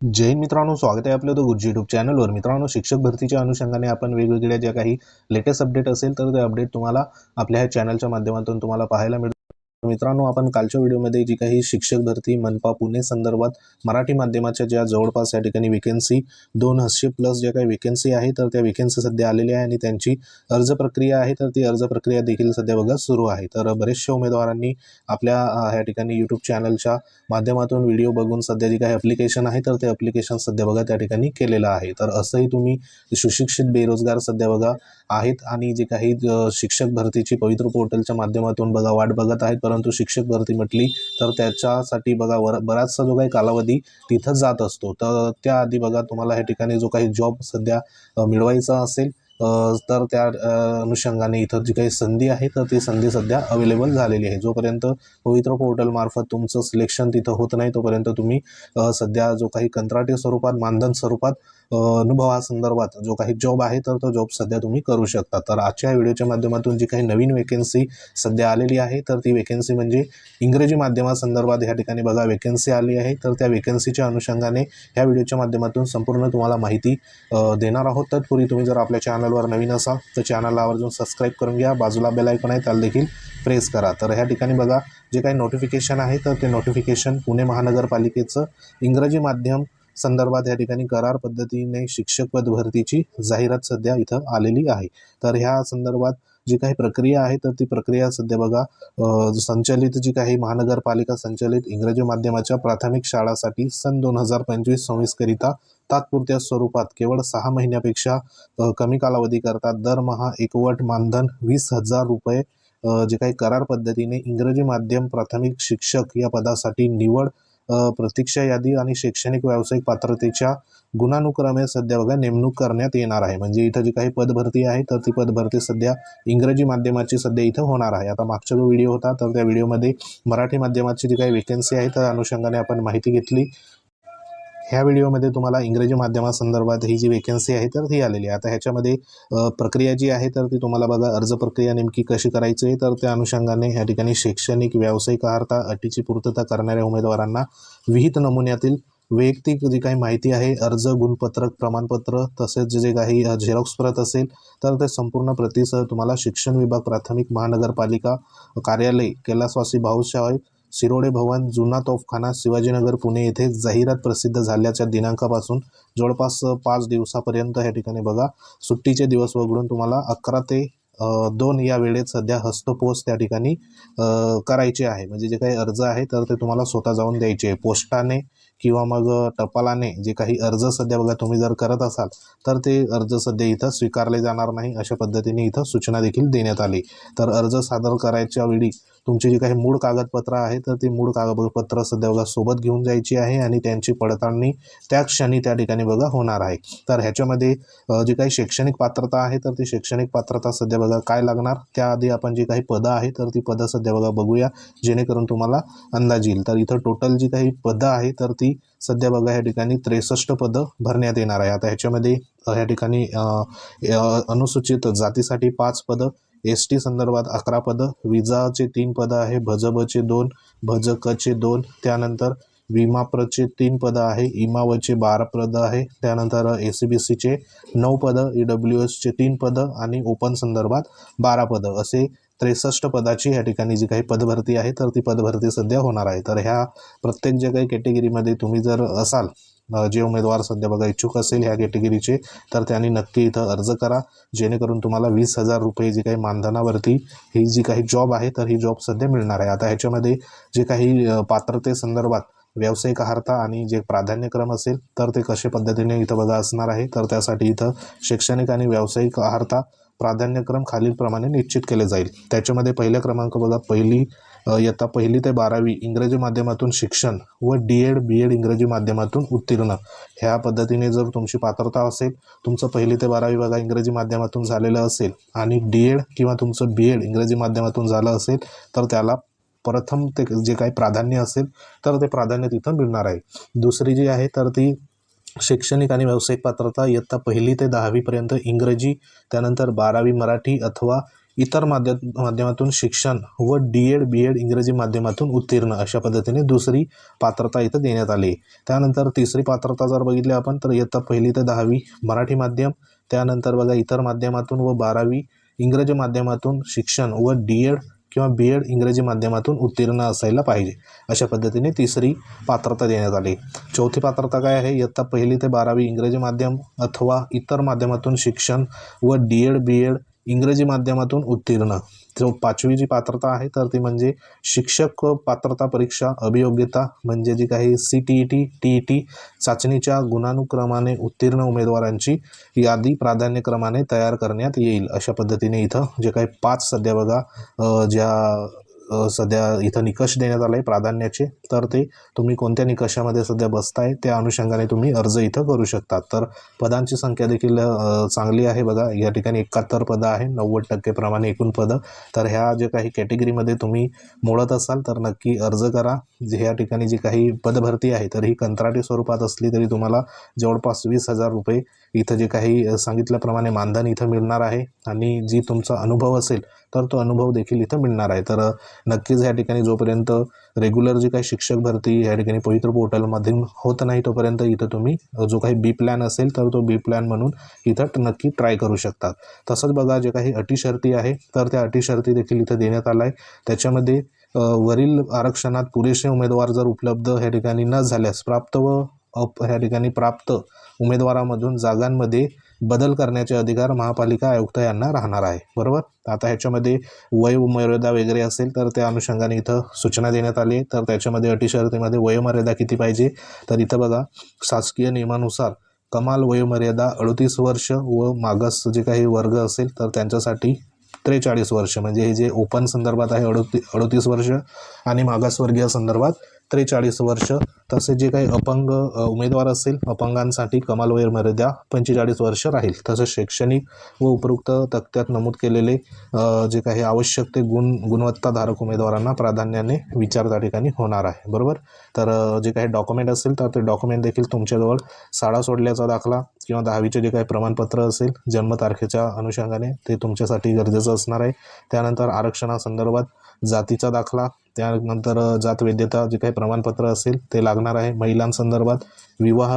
जय मित्रांनो स्वागत आहे आपलं तो गुरुजी युट्यूब चॅनलवर मित्रांनो शिक्षक भरतीच्या अनुषंगाने आपण वेगवेगळ्या ज्या काही लेटेस्ट अपडेट असेल तर ते अपडेट तुम्हाला आपल्या ह्या चॅनलच्या माध्यमातून तुम्हाला पाहायला मिळतो मित्रांनो आपण कालच्या व्हिडिओमध्ये जी काही शिक्षक भरती मनपा पुणे संदर्भात मराठी माध्यमाच्या ज्या जवळपास या ठिकाणी वेकेन्सी दोन हजशे प्लस ज्या काही वेकेन्सी आहे तर त्या वेकेन्सी सध्या आलेल्या आहे आणि त्यांची अर्ज प्रक्रिया आहे तर ती अर्ज प्रक्रिया देखील सध्या बघा सुरू आहे. तर बरेचशा उमेदवारांनी आपल्या ह्या ठिकाणी यूट्यूब चॅनलच्या माध्यमातून व्हिडिओ बघून सध्या जी काही अप्लिकेशन आहे तर ते अप्लिकेशन सध्या बघा त्या ठिकाणी केलेलं आहे. तर असंही तुम्ही सुशिक्षित बेरोजगार सध्या बघा आहेत आणि जे काही शिक्षक भरतीची पवित्र पोर्टलच्या माध्यमातून बघा वाट बघत आहेत परंतु शिक्षक भरती म्हटली तर त्याच्यासाठी बघा वर बराचसा जो काही कालावधी तिथं जात असतो. तर त्याआधी बघा तुम्हाला ह्या ठिकाणी जो काही जॉब सध्या मिळवायचा असेल तर त्या अनुषंगाने इथं जी काही संधी आहे तर ती संधी सध्या अवेलेबल झालेली आहे. जोपर्यंत पवित्र पोर्टलमार्फत तुमचं सिलेक्शन तिथं होत नाही तोपर्यंत तुम्ही सध्या जो काही कंत्राटी स्वरूपात मानधन स्वरूपात अनुभवासंदर्भात जो काही जॉब आहे तर तो जॉब सध्या तुम्ही करू शकता. तर आजच्या व्हिडिओच्या माध्यमातून जी काही नवीन वेकेन्सी सध्या आलेली आहे तर ती वेकेन्सी म्हणजे इंग्रजी माध्यमासंदर्भात ह्या ठिकाणी बघा वेकेन्सी आली आहे. तर त्या वेकेन्सीच्या अनुषंगाने ह्या व्हिडिओच्या माध्यमातून संपूर्ण तुम्हाला माहिती देणार आहोत. तत्पूर्वी तुम्ही जर आपल्या चॅनलवर नवीन असाल तर चॅनलला आवर्जून सबस्क्राईब करून घ्या. बाजूला बेल आयकॉन आहे त्याला देखील प्रेस करा. तर ह्या ठिकाणी बघा जे काही नोटिफिकेशन आहे तर ते नोटिफिकेशन पुणे महानगरपालिकेचं इंग्रजी माध्यम संदर्भात या ठिकाणी करार पद्धतीने शिक्षक पद भरतीची जाहिरात सध्या इथं आलेली आहे. तर ह्या संदर्भात जी काही प्रक्रिया आहे तर ती प्रक्रिया सध्या बघा संचलित जी काही महानगरपालिका संचलित इंग्रजी माध्यमाच्या प्राथमिक शाळासाठी सन दोन हजार पंचवीस सव्वीसकरिता तात्पुरत्या स्वरूपात केवळ सहा महिन्यापेक्षा कमी कमी कालावधीकरता दरमहा एकवट मानधन वीस हजार रुपये जे काही करार पद्धतीने इंग्रजी माध्यम प्राथमिक शिक्षक या पदासाठी निवड प्रतीक्षा यादी आणि शैक्षणिक व्यावसायिक पात्रतेच्या गुणानुक्रमे सध्या बघा नेमणूक करण्यात येणार आहे. म्हणजे इथं जी काही पदभरती आहे तर ती पदभरती सध्या इंग्रजी माध्यमाची सध्या इथं होणार आहे. आता मागचा जो व्हिडिओ होता तर त्या व्हिडिओमध्ये मराठी माध्यमाची जी काही वेकेन्सी आहे त्या अनुषंगाने आपण माहिती घेतली. ह्या व्हिडिओमध्ये तुम्हाला इंग्रजी माध्यमासंदर्भात ही जी वेकन्सी आहे तर ती आलेली आहे. आता ह्याच्यामध्ये प्रक्रिया जी आहे तर ती तुम्हाला बघा अर्ज प्रक्रिया नेमकी कशी करायची आहे तर त्या अनुषंगाने ह्या ठिकाणी शैक्षणिक व्यावसायिक अर्हता अटीची पूर्तता करणाऱ्या उमेदवारांना विहित नमुन्यातील वैयक्तिक जी काही माहिती आहे अर्ज गुणपत्रक प्रमाणपत्र तसेच जे काही झेरॉक्स प्रत असेल तर ते संपूर्ण प्रतीसह तुम्हाला शिक्षण विभाग प्राथमिक महानगरपालिका कार्यालय कैलासवासी भाऊसाहेब शिरोडे भवन जुना तोफखाना शिवाजीनगर पुणे येथे जाहिरात प्रसिद्ध झाल्याच्या दिनांकापासून जवळपास पाच दिवसापर्यंत ह्या ठिकाणी बघा. सुट्टीचे दिवस वगळून तुम्हाला अकरा ते दोन या वेळेत सध्या हस्तपोच त्या ठिकाणी करायचे आहे. म्हणजे जे काही अर्ज आहे तर ते तुम्हाला स्वतः जाऊन द्यायचे आहे. पोस्टाने किंवा मग टपालाने जे काही अर्ज सध्या बघा तुम्ही जर करत असाल तर ते अर्ज सध्या इथं स्वीकारले जाणार नाही अशा पद्धतीने इथं सूचना देखील देण्यात आली. तर अर्ज सादर करायच्या वेळी तुमची जी काही मूळ कागदपत्र आहे तर ती मूळ कागदपत्र सध्या बघा सोबत घेऊन जायची आहे आणि त्यांची पडताळणी त्या क्षणी त्या ठिकाणी बघा होणार आहे. तर ह्याच्यामध्ये जी काही शैक्षणिक पात्रता आहे तर ती शैक्षणिक पात्रता सध्या बघा काय लागणार? त्याआधी आपण जी काही पदं आहे तर ती पदं सध्या बघा बघूया जेणेकरून तुम्हाला अंदाज येईल. तर इथं टोटल जी काही पदं आहे तर ती सध्या बघा ह्या ठिकाणी त्रेसष्ट पदं भरण्यात येणार आहे. आता ह्याच्यामध्ये ह्या ठिकाणी अनुसूचित जातीसाठी पाच पदं एस टी संदर्भात अकरा पदं विजाचे तीन पदं आहे भजबचे दोन भजकचे दोन त्यानंतर विमाप्रचे तीन पदं आहे इमावचे बारा पदं आहे त्यानंतर ए सी बी सीचे नऊ पदं ई डब्ल्यू एसचे तीन पदं आणि ओपन संदर्भात बारा पदं. असे त्रेसष्ट पदाची ह्या ठिकाणी जी काही पदभरती आहे तर ती पदभरती सध्या होणार आहे. तर ह्या प्रत्येक ज्या काही कॅटेगरीमध्ये तुम्ही जर असाल जे उमेदवार सध्या बघा इच्छुक असेल ह्या कॅटेगरीचे तर त्यांनी नक्की इथं अर्ज करा. जेणेकरून तुम्हाला वीस हजार रुपये जी काही मानधनावरती ही जी काही जॉब आहे तर ही जॉब सध्या मिळणार आहे. आता ह्याच्यामध्ये जे काही पात्रते पात्रतेसंदर्भात व्यावसायिक अर्हता आणि जे प्राधान्यक्रम असेल तर ते कशा पद्धतीने इथं बघा असणार आहे तर त्यासाठी इथं शैक्षणिक आणि व्यावसायिक अर्हता प्राधान्यक्रम खालीलप्रमाणे निश्चित केले जाईल. त्याच्यामध्ये पहिल्या क्रमांक बघा पहिली इयत्ता पहिली ते बारावी इंग्रजी माध्यमातून शिक्षण व डी एड बी एड इंग्रजी माध्यमातून उत्तीर्ण. ह्या पद्धतीने जर तुमची पात्रता असेल तुमचं पहिली ते बारावी बघा इंग्रजी माध्यमातून झालेलं असेल आणि डी एड किंवा तुमचं बी एड इंग्रजी माध्यमातून झालं असेल तर त्याला प्रथम ते जे काही प्राधान्य असेल तर ते प्राधान्य तिथं मिळणार आहे. दुसरी जी आहे तर ती शैक्षणिक आणि व्यावसायिक पात्रता इयत्ता पहिली ते दहावीपर्यंत इंग्रजी त्यानंतर बारावी मराठी अथवा इतर माध्य माध्यमातून शिक्षण व डी एड बी एड इंग्रजी माध्यमातून उत्तीर्ण अशा पद्धतीने दुसरी पात्रता इथं देण्यात आली त्यानंतर तिसरी पात्रता जर बघितली आपण तर इयत्ता पहिली ते दहावी मराठी माध्यम त्यानंतर बघा इतर माध्यमातून व बारावी इंग्रजी माध्यमातून शिक्षण व डी एड किंवा बी एड इंग्रजी माध्यमातून उत्तीर्ण असायला पाहिजे अशा पद्धतीने तिसरी पात्रता देण्यात आली चौथी पात्रता काय आहे? इयत्ता पहिली ते बारावी इंग्रजी माध्यम अथवा इतर माध्यमातून शिक्षण व डी एड बी एड इंग्रजी माध्यमातून उत्तीर्ण. जो पाचवी जी पात्रता आहे तर ती म्हणजे शिक्षक पात्रता परीक्षा अभियोग्यता म्हणजे जी काही C T E T T E T चाचणीच्या गुणानुक्रमाने उत्तीर्ण उमेदवारांची यादी प्राधान्यक्रमाने तयार करण्यात येईल. अशा पद्धतीने इथं जे काही पाच सध्या बघा ज्या सध्या इथं निकष देण्यात आले प्राधान्याचे तर ते तुम्ही कोणत्या निकषामध्ये सध्या बसताय त्या अनुषंगाने तुम्ही अर्ज इथं करू शकता तर पदांची संख्या देखील चांगली आहे बघा. या ठिकाणी एकाहत्तर पदं आहे नव्वद टक्केप्रमाणे एकूण पदं. तर ह्या जे काही कॅटेगरीमध्ये तुम्ही मोडत असाल तर नक्की अर्ज करा. जे या ठिकाणी जी काही पदभरती आहे तर ही कंत्राटी स्वरूपात असली तरी तुम्हाला जवळपास वीस हजार रुपये इथं जे काही सांगितल्याप्रमाणे मानधन इथं मिळणार आहे. आणि जी तुमचा अनुभव असेल तर तो अनुभव देखील इथं मिळणार आहे. तर नक्कीच या ठिकाणी जोपर्यंत रेग्युलर जी काही शिक्षक भरती या ठिकाणी पवित्र पोर्टलमध्ये होत नाही तोपर्यंत इथं तुम्ही जो काही बी प्लॅन असेल तर तो बी प्लॅन म्हणून इथं नक्की ट्राय करू शकतात. तसंच बघा जे काही अटी शर्ती आहे तर त्या अटी शर्ती देखील इथं देण्यात आला आहे त्याच्यामध्ये वरील आरक्षणात पुरेसे उमेदवार जर उपलब्ध ह्या ठिकाणी न झाल्यास प्राप्त व अप ह्या ठिकाणी प्राप्त उमेदवारामधून जागांमध्ये बदल करण्याचे अधिकार महापालिका आयुक्त यांना राहणार आहे. बरोबर? आता ह्याच्यामध्ये वयोमर्यादा वगैरे असेल तर त्या अनुषंगाने इथं सूचना देण्यात आली तर त्याच्यामध्ये अटी शर्तीमध्ये वयोमर्यादा किती पाहिजे? तर इथं बघा शासकीय नियमानुसार कमाल वयोमर्यादा अडतीस वर्ष व मागास जे काही वर्ग असेल तर त्यांच्यासाठी त्रेचाळीस वर्ष. म्हणजे हे जे ओपन संदर्भात आहे अडोती अडतीस वर्ष आणि मागासवर्गीय संदर्भात त्रेचाळीस वर्ष. तसे जे काही अपंग उमेदवार असतील अपंगांसाठी कमाल वयोमर्यादा पंचेचाळीस वर्ष राहील. तसेच शैक्षणिक व उपयुक्त तक्त्यात नमूद केलेले जे काही आवश्यक ते गुण गुणवत्ताधारक उमेदवारांना प्राधान्याने विचार त्या ठिकाणी होणार आहे. बरोबर? तर जे काही डॉक्युमेंट असेल तर ते डॉक्युमेंट देखील तुमच्याजवळ शाळा सोडल्याचा दाखला किंवा दहावीचे जे काही प्रमाणपत्र असेल जन्मतारखेच्या अनुषंगाने ते तुमच्यासाठी गरजेचं असणार आहे. त्यानंतर आरक्षणासंदर्भात जातीचा दाखला त्यानंतर जात वैद्यता जे काही प्रमाणपत्र असेल ते लागणार आहे. महिलांसंदर्भात विवाह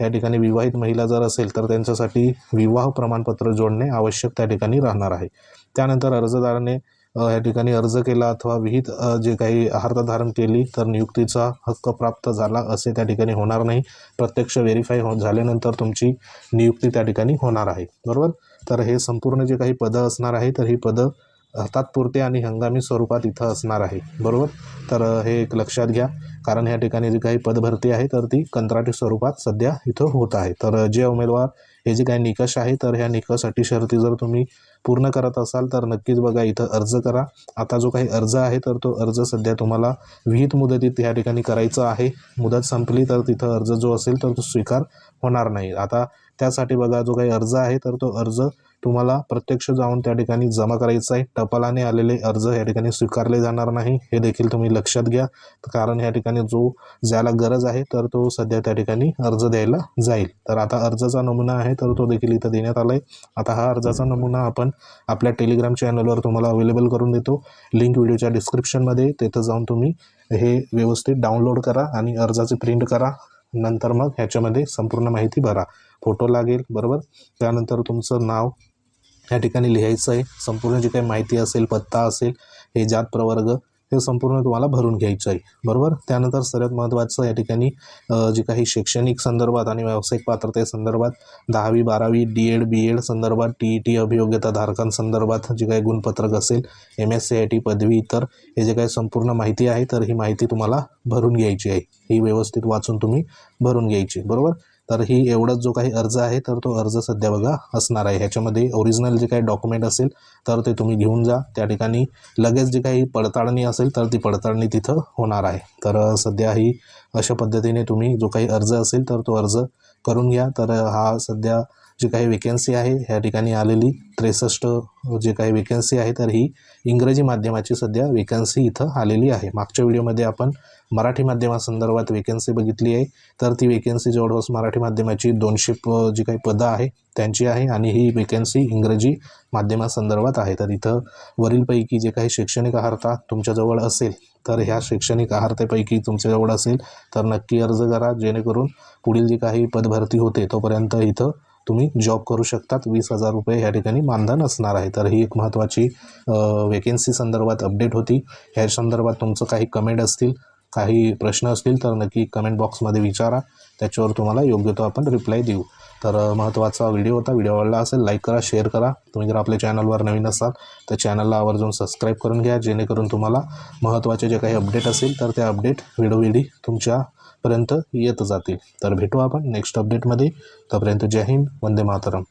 या ठिकाणी विवाहित महिला जर असेल तर त्यांच्यासाठी विवाह प्रमाणपत्र जोडणे आवश्यक त्या ठिकाणी राहणार आहे. त्यानंतर अर्जदाराने या ठिकाणी अर्ज केला अथवा विहित जे काही आहारता धारण केली तर नियुक्तीचा हक्क प्राप्त झाला असे त्या ठिकाणी होणार नाही. प्रत्यक्ष व्हेरीफाय हो झाल्यानंतर तुमची नियुक्ती त्या ठिकाणी होणार आहे. बरोबर? तर हे संपूर्ण जे काही पदं असणार आहे तर ही पदं तात्पुरते आणि हंगामी स्वरूपात इथं असणार आहे. बरोबर? तर हे एक लक्षात घ्या. कारण ह्या ठिकाणी जी काही पदभरती आहे तर ती कंत्राटी स्वरूपात सध्या इथं होत आहे. तर जे उमेदवार हे जे काही निकष आहे तर ह्या निकष अटी शर्ती जर तुम्ही पूर्ण करत असाल तर नक्कीच बघा इथं अर्ज करा. आता जो काही अर्ज आहे तर तो अर्ज सध्या तुम्हाला विहित मुदतीत ह्या ठिकाणी करायचा आहे. मुदत संपली तर तिथं अर्ज जो असेल तर तो स्वीकार होणार नाही. आता त्यासाठी बघा जो काही अर्ज आहे तर तो अर्ज तुम्हाला प्रत्यक्ष जाऊन त्या ठिकाणी जमा करायचा आहे. टपालाने आलेले अर्ज या ठिकाणी स्वीकारले जाणार नाही. हे देखील तुम्ही लक्षात घ्या. कारण या ठिकाणी जो ज्याला गरज आहे तर तो सध्या त्या ठिकाणी अर्ज द्यायला जाईल. तर आता अर्जाचा नमुना आहे तर तो देखील इथं देण्यात आला आहे आता हा अर्जाचा नमुना आपण आपल्या टेलिग्राम चॅनलवर तुम्हाला अवेलेबल करून देतो. लिंक व्हिडिओच्या डिस्क्रिप्शनमध्ये तिथं जाऊन तुम्ही हे व्यवस्थित डाउनलोड करा आणि अर्जाची प्रिंट करा. नंतर मग ह्याच्यामध्ये संपूर्ण माहिती भरा. फोटो लागेल बरोबर? त्यानंतर तुमचं नाव या ठिकाणी लिहायचं आहे. संपूर्ण जी काही माहिती असेल पत्ता असेल हे जात प्रवर्ग हे संपूर्ण तुम्हाला भरून घ्यायचं आहे. बरोबर? त्यानंतर सर्वात महत्त्वाचं या ठिकाणी जे काही शैक्षणिक संदर्भात आणि व्यावसायिक पात्रतेसंदर्भात दहावी बारावी डी एड बी एड संदर्भात टी ई टी अभियोग्यता धारकांसंदर्भात जे काही गुणपत्रक असेल M S C I T पदवी इतर हे जे काही संपूर्ण माहिती आहे तर ही माहिती तुम्हाला भरून घ्यायची आहे. ही व्यवस्थित वाचून तुम्ही भरून घ्यायची बरोबर? तर ही एवढंच जो काही अर्ज आहे तर तो अर्ज सध्या बघा असणार आहे. ह्याच्यामध्ये ओरिजिनल जे काही डॉक्युमेंट असेल तर ते तुम्ही घेऊन जा. त्या ठिकाणी लगेच जी काही पडताळणी असेल तर ती पडताळणी तिथं होणार आहे. तर सध्या ही अशा पद्धतीने तुम्ही जो काही अर्ज असेल तर तो अर्ज करून घ्या. तर हा सध्या जी काही वेकेन्सी आहे ह्या ठिकाणी आलेली त्रेसष्ट जे काही वेकेन्सी आहे तर ही इंग्रजी माध्यमाची सध्या वेकन्सी इथं आलेली आहे. मागच्या व्हिडिओमध्ये आपण मराठी माध्यमासंदर्भात वेकेन्सी बघितली आहे. तर ती वेकेन्सी जवळपास मराठी माध्यमाची दोनशे प जी काही पदं आहे त्यांची आहे आणि ही वेकेन्सी इंग्रजी माध्यमासंदर्भात आहे. तर इथं वरीलपैकी जे काही शैक्षणिक अर्हता तुमच्याजवळ असेल तर ह्या शैक्षणिक अर्हतेपैकी तुमच्याजवळ असेल तर नक्की अर्ज करा जेणेकरून पुढील जी काही पदभरती होते तोपर्यंत इथं तुम्ही जॉब करू शकतात. वीस हजार रुपये ह्या ठिकाणी मानधन असणार आहे. तर ही एक महत्त्वाची वेकेन्सी संदर्भात अपडेट होती. ह्या संदर्भात तुमचं काही कमेंट असतील काही प्रश्न असतील तर नक्की कमेंट बॉक्समध्ये विचारा. त्याच्यावर तुम्हाला योग्य तो आपण रिप्लाय देऊ. तर महत्त्वाचा व्हिडिओ होता. व्हिडिओ आवडला असेल लाईक करा शेअर करा. तुम्ही जर आपल्या चॅनलवर नवीन असाल तर चॅनलला आवर्जून सबस्क्राईब करून घ्या. जेणेकरून तुम्हाला महत्त्वाचे जे काही अपडेट असेल तर ते अपडेट वेळोवेळी पर्यंत येत जातील. तर भेटू आपण नेक्स्ट अपडेटमध्ये तोपर्यंत जय हिंद वंदे मातरम.